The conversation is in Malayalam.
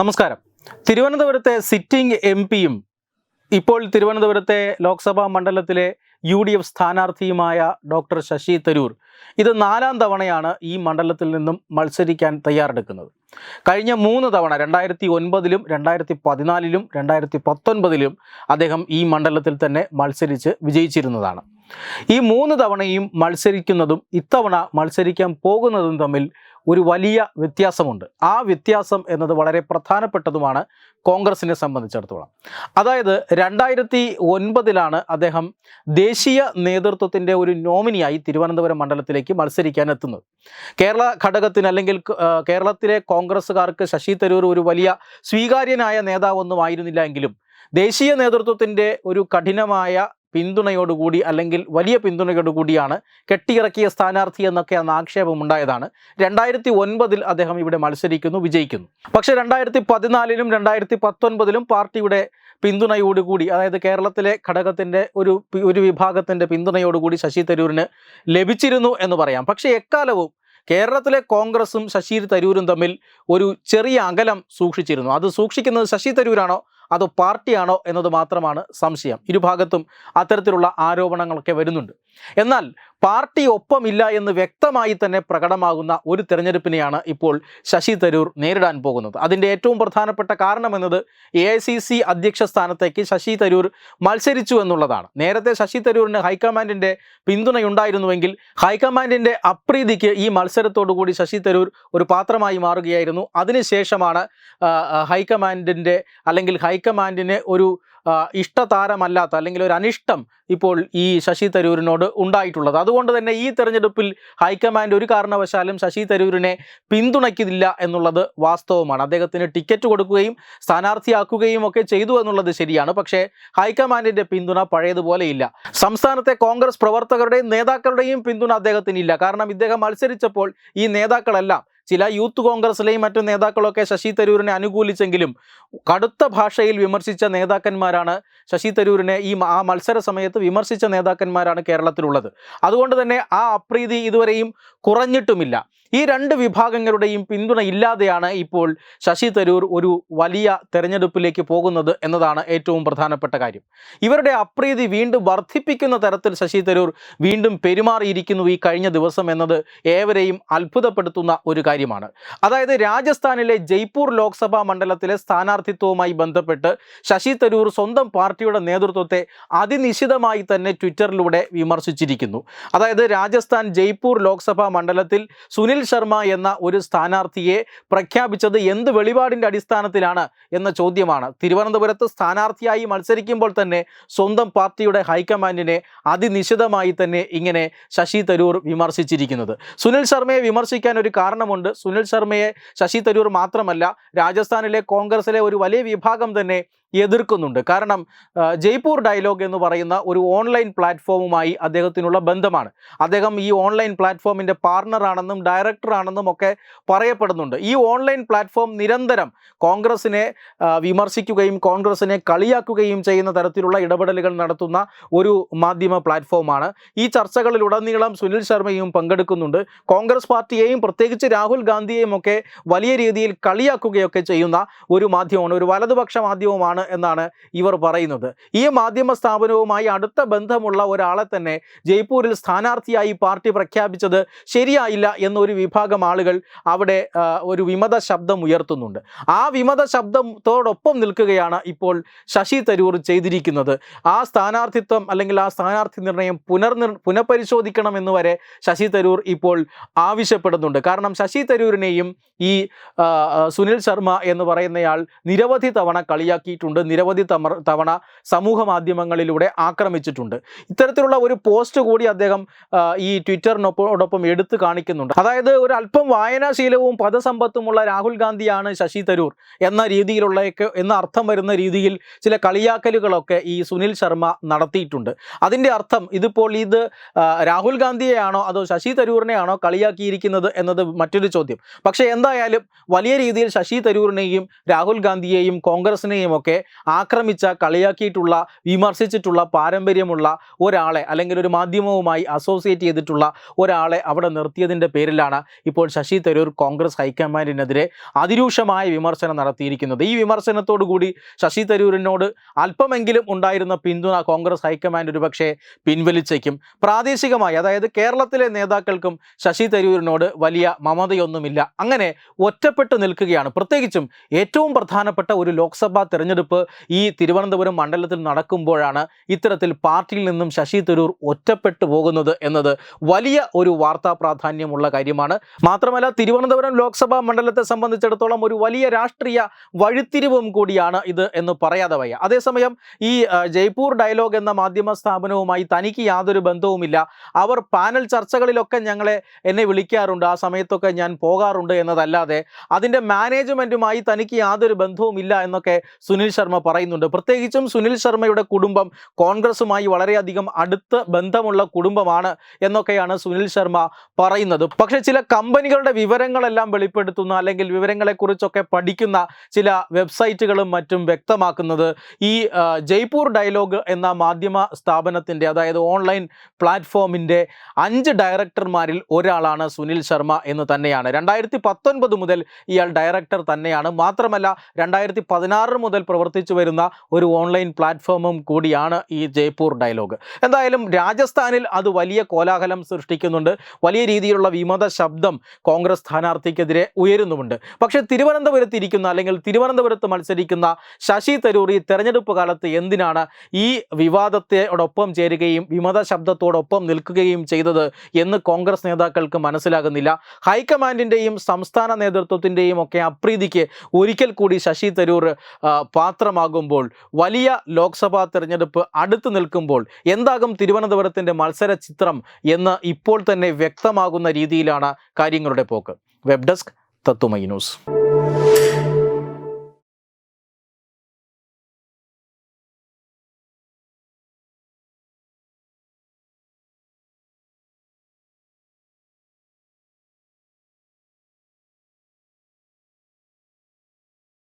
നമസ്കാരം. തിരുവനന്തപുരത്തെ സിറ്റിംഗ് എം പിയും ഇപ്പോൾ തിരുവനന്തപുരത്തെ ലോക്സഭാ മണ്ഡലത്തിലെ യു ഡി എഫ് സ്ഥാനാർത്ഥിയുമായ ഡോക്ടർ ശശി തരൂർ ഇത് നാലാം തവണയാണ് ഈ മണ്ഡലത്തിൽ നിന്നും മത്സരിക്കാൻ തയ്യാറെടുക്കുന്നത്. കഴിഞ്ഞ മൂന്ന് തവണ രണ്ടായിരത്തി ഒൻപതിലും രണ്ടായിരത്തി പതിനാലിലും രണ്ടായിരത്തി പത്തൊൻപതിലും അദ്ദേഹം ഈ മണ്ഡലത്തിൽ തന്നെ മത്സരിച്ച് വിജയിച്ചിരുന്നതാണ്. ഈ മൂന്ന് തവണയും മത്സരിക്കുന്നതും ഇത്തവണ മത്സരിക്കാൻ പോകുന്നതും തമ്മിൽ ഒരു വലിയ വ്യത്യാസമുണ്ട്. ആ വ്യത്യാസം എന്നത് വളരെ പ്രധാനപ്പെട്ടതുമാണ് കോൺഗ്രസിനെ സംബന്ധിച്ചിടത്തോളം. അതായത് രണ്ടായിരത്തി ഒൻപതിലാണ് അദ്ദേഹം ദേശീയ നേതൃത്വത്തിന്റെ ഒരു നോമിനിയായി തിരുവനന്തപുരം മണ്ഡലത്തിലേക്ക് മത്സരിക്കാൻ എത്തുന്നത് കേരള ഘടകത്തിന് അല്ലെങ്കിൽ കേരളത്തിലെ കോൺഗ്രസ്സുകാർക്ക് ശശി തരൂർ ഒരു വലിയ സ്വീകാര്യനായ നേതാവൊന്നും ആയിരുന്നില്ല എങ്കിലും ദേശീയ നേതൃത്വത്തിന്റെ ഒരു കഠിനമായ പിന്തുണയോടുകൂടി അല്ലെങ്കിൽ വലിയ പിന്തുണയോടുകൂടിയാണ് കെട്ടിയിറക്കിയ സ്ഥാനാർത്ഥി എന്നൊക്കെ അന്ന് ആക്ഷേപമുണ്ടായതാണ്. രണ്ടായിരത്തി ഒൻപതിൽ അദ്ദേഹം ഇവിടെ മത്സരിക്കുന്നു വിജയിക്കുന്നു. പക്ഷേ രണ്ടായിരത്തി പതിനാലിലും രണ്ടായിരത്തി പത്തൊൻപതിലും പാർട്ടിയുടെ പിന്തുണയോടുകൂടി അതായത് കേരളത്തിലെ ഘടകത്തിന്റെ ഒരു ഒരു വിഭാഗത്തിന്റെ പിന്തുണയോടുകൂടി ശശി തരൂരിന് ലഭിച്ചിരുന്നു എന്ന് പറയാം. പക്ഷേ എക്കാലവും കേരളത്തിലെ കോൺഗ്രസും ശശി തരൂരും തമ്മിൽ ഒരു ചെറിയ അകലം സൂക്ഷിച്ചിരുന്നു. അത് സൂക്ഷിക്കുന്നത് ശശി തരൂരാണോ അതോ പാർട്ടിയാണോ എന്നത് മാത്രമാണ് സംശയം. ഇരുഭാഗത്തും അത്തരത്തിലുള്ള ആരോപണങ്ങളൊക്കെ വരുന്നുണ്ട്. എന്നാൽ പാർട്ടി ഒപ്പമില്ല എന്ന് വ്യക്തമായി തന്നെ പ്രകടമാകുന്ന ഒരു തെരഞ്ഞെടുപ്പിനെയാണ് ഇപ്പോൾ ശശി തരൂർ നേരിടാൻ പോകുന്നത്. അതിന്റെ ഏറ്റവും പ്രധാനപ്പെട്ട കാരണമെന്നത് എ ഐ സി സി അധ്യക്ഷ സ്ഥാനത്തേക്ക് ശശി തരൂർ മത്സരിച്ചു എന്നുള്ളതാണ്. നേരത്തെ ശശി തരൂരിന് ഹൈക്കമാൻഡിന്റെ പിന്തുണയുണ്ടായിരുന്നുവെങ്കിൽ ഹൈക്കമാൻഡിന്റെ അപ്രീതിക്ക് ഈ കൂടി ശശി തരൂർ ഒരു പാത്രമായി മാറുകയായിരുന്നു. അതിനുശേഷമാണ് ഹൈക്കമാൻഡിന്റെ അല്ലെങ്കിൽ ഹൈക്കമാൻഡിന് ഒരു ഇഷ്ടതാരമല്ലാത്ത അല്ലെങ്കിൽ ഒരു അനിഷ്ടം ഇപ്പോൾ ഈ ശശി തരൂരിനോട് ഉണ്ടായിട്ടുള്ളത്. അതുകൊണ്ട് തന്നെ ഈ തെരഞ്ഞെടുപ്പിൽ ഹൈക്കമാൻഡ് ഒരു കാരണവശാലും ശശി തരൂരിനെ പിന്തുണയ്ക്കുന്നില്ല എന്നുള്ളത് വാസ്തവമാണ്. അദ്ദേഹത്തിന് ടിക്കറ്റ് കൊടുക്കുകയും സ്ഥാനാർത്ഥിയാക്കുകയും ഒക്കെ ചെയ്തു എന്നുള്ളത് ശരിയാണ്. പക്ഷേ ഹൈക്കമാൻഡിന്റെ പിന്തുണ പഴയതുപോലെ ഇല്ല. സംസ്ഥാനത്തെ കോൺഗ്രസ് പ്രവർത്തകരുടെയും നേതാക്കളുടെയും പിന്തുണ അദ്ദേഹത്തിന് ഇല്ല കാരണം ഇദ്ദേഹം മത്സരിച്ചപ്പോൾ ഈ നേതാക്കളെല്ലാം ചില യൂത്ത് കോൺഗ്രസിലെയും മറ്റു നേതാക്കളൊക്കെ ശശി തരൂരിനെ അനുകൂലിച്ചെങ്കിലും കടുത്ത ഭാഷയിൽ വിമർശിച്ച നേതാക്കന്മാരാണ് ശശി തരൂരിനെ ഈ ആ മത്സര സമയത്ത് വിമർശിച്ച നേതാക്കന്മാരാണ് കേരളത്തിലുള്ളത്. അതുകൊണ്ട് തന്നെ ആ അപ്രീതി ഇതുവരെയും കുറഞ്ഞിട്ടുമില്ല. ഈ രണ്ട് വിഭാഗങ്ങളുടെയും പിന്തുണ ഇല്ലാതെയാണ് ഇപ്പോൾ ശശി തരൂർ ഒരു വലിയ തെരഞ്ഞെടുപ്പിലേക്ക് പോകുന്നത് എന്നതാണ് ഏറ്റവും പ്രധാനപ്പെട്ട കാര്യം. ഇവരുടെ അപ്രീതി വീണ്ടും വർദ്ധിപ്പിക്കുന്ന തരത്തിൽ ശശി തരൂർ വീണ്ടും പെരുമാറിയിരിക്കുന്നു ഈ കഴിഞ്ഞ ദിവസം എന്നത് ഏവരെയും അത്ഭുതപ്പെടുത്തുന്ന ഒരു കാര്യമാണ്. അതായത് രാജസ്ഥാനിലെ ജയ്പൂർ ലോക്സഭാ മണ്ഡലത്തിലെ സ്ഥാനാർത്ഥിത്വവുമായി ബന്ധപ്പെട്ട് ശശി തരൂർ സ്വന്തം പാർട്ടിയുടെ നേതൃത്വത്തെ അതിനിശിതമായി തന്നെ ട്വിറ്ററിലൂടെ വിമർശിച്ചിരിക്കുന്നു. അതായത് രാജസ്ഥാൻ ജയ്പൂർ ലോക്സഭാ മണ്ഡലത്തിൽ സുനിൽ ശർമ്മ എന്ന ഒരു സ്ഥാനാർത്ഥിയെ പ്രഖ്യാപിച്ചത് എന്ത് വെളിപാടിന്റെ അടിസ്ഥാനത്തിലാണ് എന്ന ചോദ്യമാണ്. തിരുവനന്തപുരത്ത് സ്ഥാനാർത്ഥിയായി മത്സരിക്കുമ്പോൾ തന്നെ സ്വന്തം പാർട്ടിയുടെ ഹൈക്കമാൻഡിനെ അതിനിശിതമായി തന്നെ ഇങ്ങനെ ശശി തരൂർ വിമർശിച്ചിരിക്കുന്നത്. സുനിൽ ശർമ്മയെ വിമർശിക്കാൻ ഒരു കാരണമുണ്ട്. സുനിൽ ശർമ്മയെ ശശി തരൂർ മാത്രമല്ല രാജസ്ഥാനിലെ കോൺഗ്രസിലെ ഒരു വലിയ വിഭാഗം തന്നെ എതിർക്കുന്നുണ്ട്. കാരണം ജയ്പൂർ ഡയലോഗ് എന്ന് പറയുന്ന ഒരു ഓൺലൈൻ പ്ലാറ്റ്ഫോമുമായി അദ്ദേഹത്തിനുള്ള ബന്ധമാണ്. അദ്ദേഹം ഈ ഓൺലൈൻ പ്ലാറ്റ്ഫോമിന്റെ പാർട്ണറാണെന്നും ഡയറക്ടറാണെന്നും ഒക്കെ പറയപ്പെടുന്നുണ്ട്. ഈ ഓൺലൈൻ പ്ലാറ്റ്ഫോം നിരന്തരം കോൺഗ്രസിനെ വിമർശിക്കുകയും കോൺഗ്രസിനെ കളിയാക്കുകയും ചെയ്യുന്ന തരത്തിലുള്ള ഇടപെടലുകൾ നടത്തുന്ന ഒരു മാധ്യമ പ്ലാറ്റ്ഫോമാണ്. ഈ ചർച്ചകളിലുടനീളം സുനിൽ ശർമ്മയും പങ്കെടുക്കുന്നുണ്ട്. കോൺഗ്രസ് പാർട്ടിയെയും പ്രത്യേകിച്ച് രാഹുൽ ഗാന്ധിയെയും ഒക്കെ വലിയ രീതിയിൽ കളിയാക്കുകയൊക്കെ ചെയ്യുന്ന ഒരു മാധ്യമമാണ്. ഒരു വലതുപക്ഷ മാധ്യമമാണ് എന്നാണ് ഇവർ പറയുന്നത്. ഈ മാധ്യമ സ്ഥാപനവുമായി അടുത്ത ബന്ധമുള്ള ഒരാളെ തന്നെ ജയ്പൂരിൽ സ്ഥാനാർത്ഥിയായി പാർട്ടി പ്രഖ്യാപിച്ചത് ശരിയായില്ല എന്നൊരു വിഭാഗം ആളുകൾ അവിടെ ഒരു വിമത ശബ്ദം ഉയർത്തുന്നുണ്ട്. ആ വിമത ശബ്ദത്തോടൊപ്പം നിൽക്കുകയാണ് ഇപ്പോൾ ശശി തരൂർ ചെയ്തിരിക്കുന്നത്. ആ സ്ഥാനാർത്ഥിത്വം അല്ലെങ്കിൽ ആ സ്ഥാനാർത്ഥി നിർണയം പുനർനിർ പുനഃപരിശോധിക്കണം എന്ന് വരെ ശശി തരൂർ ഇപ്പോൾ ആവശ്യപ്പെടുന്നുണ്ട്. കാരണം ശശി തരൂരിനെയും ഈ സുനിൽ ശർമ്മ എന്ന് പറയുന്നയാൾ നിരവധി തവണ കളിയാക്കിയിട്ടുണ്ട്. നിരവധി തമ- തവണ സമൂഹ മാധ്യമങ്ങളിലൂടെ ആക്രമിച്ചിട്ടുണ്ട്. ഇത്തരത്തിലുള്ള ഒരു പോസ്റ്റ് കൂടി അദ്ദേഹം ഈ ട്വിറ്ററിനൊപ്പോടൊപ്പം എടുത്തു കാണിക്കുന്നുണ്ട്. അതായത് ഒരു അല്പം വായനാശീലവും പദസമ്പത്തുമുള്ള രാഹുൽ ഗാന്ധിയാണ് ശശി തരൂർ എന്ന രീതിയിലുള്ളയൊക്കെ എന്ന അർത്ഥം വരുന്ന രീതിയിൽ ചില കളിയാക്കലുകളൊക്കെ ഈ സുനിൽ ശർമ്മ നടത്തിയിട്ടുണ്ട്. അതിന്റെ അർത്ഥം ഇതിപ്പോൾ ഇത് രാഹുൽ ഗാന്ധിയെയാണോ അതോ ശശി തരൂറിനെയാണോ കളിയാക്കിയിരിക്കുന്നത് എന്നത് മറ്റൊരു ചോദ്യം. പക്ഷേ എന്തായാലും വലിയ രീതിയിൽ ശശി തരൂരിനെയും രാഹുൽ ഗാന്ധിയെയും കോൺഗ്രസിനെയും ഒക്കെ ആക്രമിച്ച കളിയാക്കിയിട്ടുള്ള വിമർശിച്ചിട്ടുള്ള പാരമ്പര്യമുള്ള ഒരാളെ അല്ലെങ്കിൽ ഒരു മാധ്യമവുമായി അസോസിയേറ്റ് ചെയ്തിട്ടുള്ള ഒരാളെ അവിടെ നിർത്തിയതിന്റെ പേരിലാണ് ഇപ്പോൾ ശശി തരൂർ കോൺഗ്രസ് ഹൈക്കമാൻഡിനെതിരെ അതിരൂക്ഷമായ വിമർശനം നടത്തിയിരിക്കുന്നത്. ഈ വിമർശനത്തോടു കൂടി ശശി തരൂരിനോട് അല്പമെങ്കിലും ഉണ്ടായിരുന്ന പിന്തുണ കോൺഗ്രസ് ഹൈക്കമാൻഡ് ഒരുപക്ഷെ പിൻവലിച്ചേക്കും. പ്രാദേശികമായി അതായത് കേരളത്തിലെ നേതാക്കൾക്കും ശശി തരൂരിനോട് വലിയ മമതയൊന്നുമില്ല. അങ്ങനെ ഒറ്റപ്പെട്ടു നിൽക്കുകയാണ്. പ്രത്യേകിച്ചും ഏറ്റവും പ്രധാനപ്പെട്ട ഒരു ലോക്സഭാ തെരഞ്ഞെടുപ്പ് ഈ തിരുവനന്തപുരം മണ്ഡലത്തിൽ നടക്കുമ്പോഴാണ് ഇത്തരത്തിൽ പാർട്ടിയിൽ നിന്നും ശശി തരൂർ ഒറ്റപ്പെട്ടു പോകുന്നത് എന്നത് വലിയ ഒരു വാർത്താ പ്രാധാന്യമുള്ള കാര്യമാണ്. മാത്രമല്ല തിരുവനന്തപുരം ലോക്സഭാ മണ്ഡലത്തെ സംബന്ധിച്ചിടത്തോളം ഒരു വലിയ രാഷ്ട്രീയ വഴിത്തിരിവും കൂടിയാണ് ഇത് എന്ന് പറയാതെ വയ്യ. അതേസമയം ഈ ജയ്പൂർ ഡയലോഗ് എന്ന മാധ്യമ സ്ഥാപനവുമായി തനിക്ക് യാതൊരു ബന്ധവുമില്ല. അവർ പാനൽ ചർച്ചകളിലൊക്കെ ഞങ്ങളെ എന്നെ വിളിക്കാറുണ്ട്. ആ സമയത്തൊക്കെ ഞാൻ പോകാറുണ്ട് എന്നതല്ലാതെ അതിന്റെ മാനേജ്മെന്റുമായി തനിക്ക് യാതൊരു ബന്ധവുമില്ല എന്നൊക്കെ സുനിൽ ശർമ്മ പറയുന്നുണ്ട്. പ്രത്യേകിച്ചും സുനിൽ ശർമ്മയുടെ കുടുംബം കോൺഗ്രസുമായി വളരെയധികം അടുത്ത ബന്ധമുള്ള കുടുംബമാണ് എന്നൊക്കെയാണ് സുനിൽ ശർമ്മ പറയുന്നത്. പക്ഷേ ചില കമ്പനികളുടെ വിവരങ്ങളെല്ലാം വെളിപ്പെടുത്തുന്ന അല്ലെങ്കിൽ വിവരങ്ങളെക്കുറിച്ചൊക്കെ പഠിക്കുന്ന ചില വെബ്സൈറ്റുകളും മറ്റും വ്യക്തമാക്കുന്നത് ഈ ജയ്പൂർ ഡയലോഗ് എന്ന മാധ്യമ സ്ഥാപനത്തിന്റെ അതായത് ഓൺലൈൻ പ്ലാറ്റ്ഫോമിന്റെ അഞ്ച് ഡയറക്ടർമാരിൽ ഒരാളാണ് സുനിൽ ശർമ്മ എന്ന് തന്നെയാണ്. രണ്ടായിരത്തി പത്തൊൻപത് മുതൽ ഇയാൾ ഡയറക്ടർ തന്നെയാണ്. മാത്രമല്ല രണ്ടായിരത്തി പതിനാറ് മുതൽ പ്രവർത്തിച്ചു വരുന്ന ഒരു ഓൺലൈൻ പ്ലാറ്റ്ഫോമും കൂടിയാണ് ഈ ജയ്പൂർ ഡയലോഗ് എന്തായാലും രാജസ്ഥാനിൽ അത് വലിയ കോലാഹലം സൃഷ്ടിക്കുന്നുണ്ട്. വലിയ രീതിയിലുള്ള വിമത ശബ്ദം കോൺഗ്രസ് സ്ഥാനാർത്ഥിക്കെതിരെ ഉയരുന്നുമുണ്ട്. പക്ഷേ തിരുവനന്തപുരത്ത് ഇരിക്കുന്ന അല്ലെങ്കിൽ തിരുവനന്തപുരത്ത് മത്സരിക്കുന്ന ശശി തരൂർ ഈ തെരഞ്ഞെടുപ്പ് കാലത്ത് എന്തിനാണ് ഈ വിവാദത്തോടൊപ്പം ചേരുകയും വിമത ശബ്ദത്തോടൊപ്പം നിൽക്കുകയും ചെയ്തത് എന്ന് കോൺഗ്രസ് നേതാക്കൾക്ക് മനസ്സിലാകുന്നില്ല. ഹൈക്കമാൻഡിന്റെയും സംസ്ഥാന നേതൃത്വത്തിന്റെയും ഒക്കെ അപ്രീതിക്ക് ഒരിക്കൽ കൂടി ശശി തരൂർ ആ, പാത്രമാകുമ്പോൾ വലിയ ലോക്സഭാ തിരഞ്ഞെടുപ്പ് അടുത്തു നിൽക്കുമ്പോൾ എന്താകും തിരുവനന്തപുരത്തിന്റെ മത്സര ചിത്രം എന്ന് ഇപ്പോൾ തന്നെ വ്യക്തമാകുന്ന രീതിയിലാണ് കാര്യങ്ങളുടെ പോക്ക്. വെബ് ഡെസ്ക് തത്തുമൈ ന്യൂസ്.